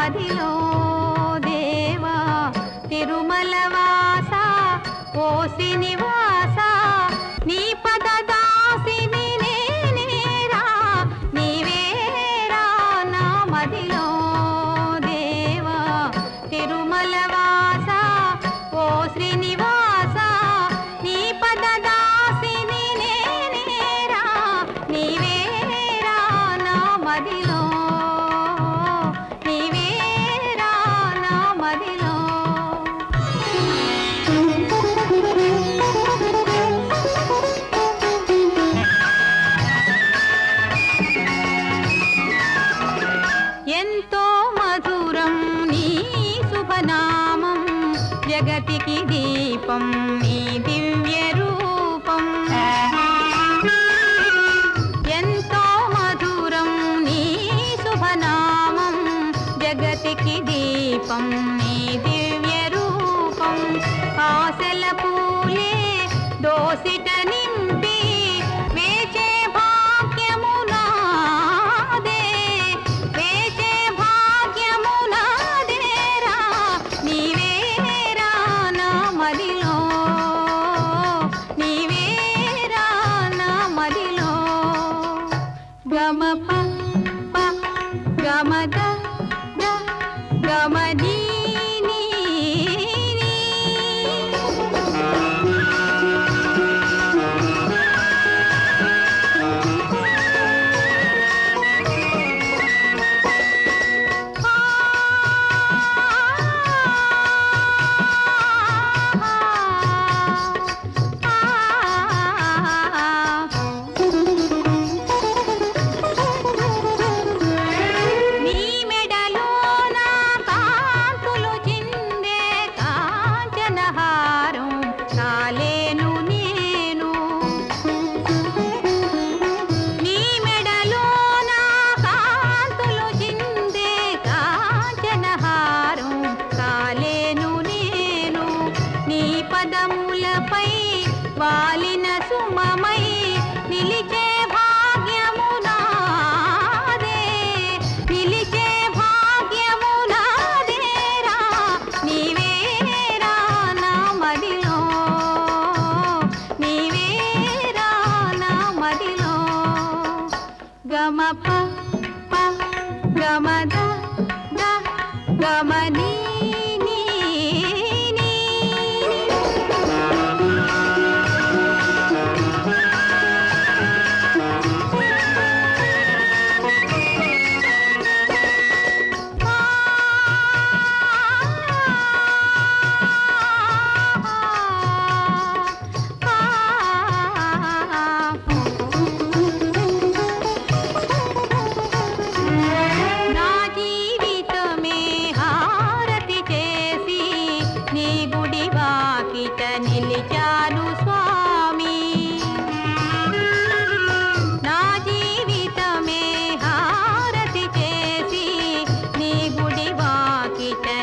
మదిలో దేవా తిరుమల వాస ఓ శ్రీనివాస నీ పద దాసిని నేనేరా నీవేరా నా మదిలో దేవా తిరుమల వాస ఓ శ్రీనివాస నీ పద దాసిని నేనేరా నీవేరా నా మదిలో ఎంతో మధురం నీ శుభనామం జగతికి ramani ಗಮನಿ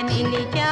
నిలిచా